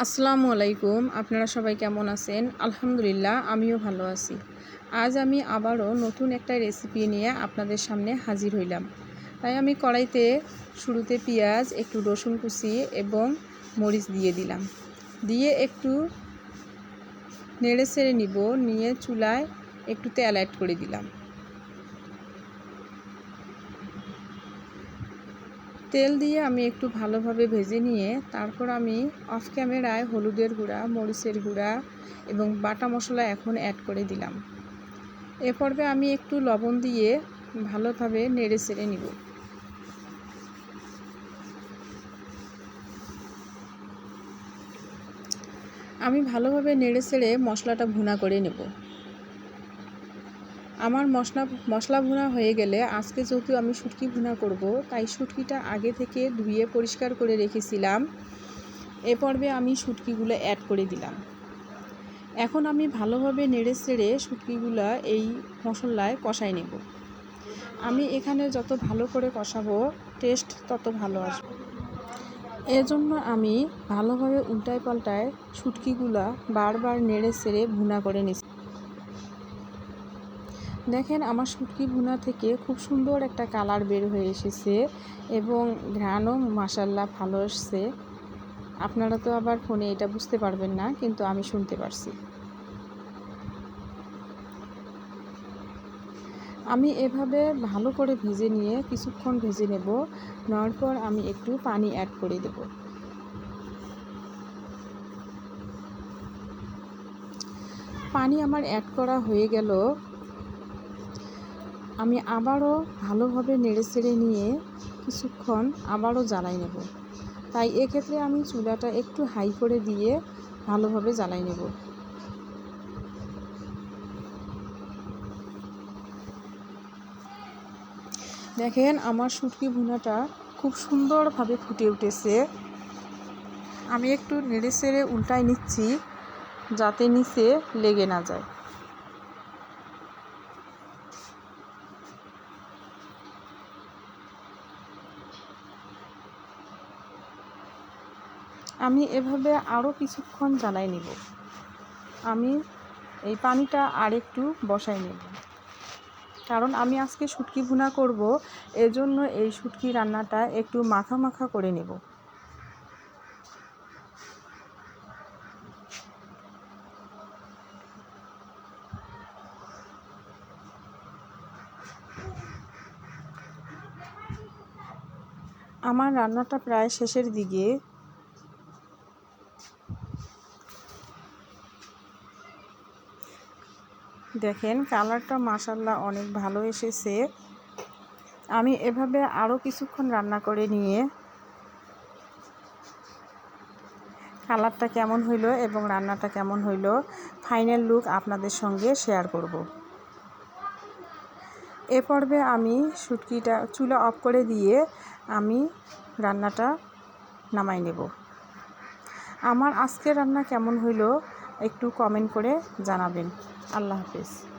আসসালামু আলাইকুম, আপনারা সবাই কেমন আছেন? আলহামদুলিল্লাহ, আমিও ভালো আছি। আজ আমি আবারও নতুন একটা রেসিপি নিয়ে আপনাদের সামনে হাজির হইলাম। তাই আমি কড়াইতে শুরুতে পেঁয়াজ, একটু রসুন কুচি এবং মরিচ দিয়ে দিলাম। দিয়ে একটু নেড়ে ছেড়ে নিব, নিয়ে চুলায় একটু তেল অ্যাড করে দিলাম। তেল দিয়ে আমি একটু ভালোভাবে ভেজে নিয়ে তারপর আমি অফ ক্যামেরায় হলুদের গুঁড়া, মরিচের গুঁড়া এবং বাটা মশলা এখন অ্যাড করে দিলাম। এ পর্বে আমি একটু লবণ দিয়ে ভালোভাবে নেড়ে চেড়ে নিব। আমি ভালোভাবে নেড়ে চেড়ে মশলাটা ভুনা করে নেব। আমার মশলা মশলা ভুনা হয়ে গেলে আজকে যেহেতু আমি শুটকি ভুনা করব, তাই শুটকিটা আগে থেকে ধুয়ে পরিষ্কার করে রেখেছিলাম। এ পর্বে আমি শুটকিগুলো অ্যাড করে দিলাম। এখন আমি ভালোভাবে নেড়ে চেড়ে শুটকিগুলো এই মশলায় কষাই নেব। আমি এখানে যত ভালো করে কষাবো টেস্ট তত ভালো আসবে। এজন্য আমি ভালোভাবে উল্টায় পাল্টায় শুটকিগুলা বারবার নেড়ে চেড়ে ভুনা করে নিচ্ছি দেখেন আমার শুটকি ভুনা থেকে খুব সুন্দর একটা কালার বের হয়ে এসেছে এবং ঘ্রাণও মাসাল্লাহ ভালো এসছে আপনারা তো আবার ফোনে এটা বুঝতে পারবেন না, কিন্তু আমি শুনতে পারছি। আমি এভাবে ভালো করে ভেজে নিয়ে কিছুক্ষণ ভেজে নেব, নেওয়ার পর আমি একটু পানি অ্যাড করে দেব। পানি আমার অ্যাড করা হয়ে গেল। আমি আবারও ভালোভাবে নেড়ে চেড়ে নিয়ে কিছুক্ষণ আবারও জ্বালাই নেব। তাই এক্ষেত্রে আমি চুলাটা একটু হাই করে দিয়ে ভালোভাবে জ্বালাই নেব। দেখেন আমার শুটকি ভুনাটা খুব সুন্দরভাবে ফুটে উঠেছে। আমি একটু নেড়ে চেড়ে উল্টায় নিচ্ছি যাতে নিচে লেগে না যায়। আমি এভাবে আরও কিছুক্ষণ জ্বালাই নেব। আমি এই পানিটা আরেকটু বসাই নেব। কারণ আমি আজকে শুটকি ভুনা করব, এজন্য এই শুটকি রান্নাটা একটু মাখা মাখা করে নেব। আমার রান্নাটা প্রায় শেষের দিকে। দেখেন কালারটা মাসাল্লাহ অনেক ভালো এসেছে। আমি এভাবে আরও কিছুক্ষণ রান্না করে নিয়ে কালারটা কেমন হইল এবং রান্নাটা কেমন হইল, ফাইনাল লুক আপনাদের সঙ্গে শেয়ার করব। এ পর্বে আমি শুটকিটা চুলা অফ করে দিয়ে আমি রান্নাটা নামাই নেব। আমার আজকের রান্না কেমন হইল একটু কমেন্ট করে জানাবেন। আল্লাহ হাফিজ।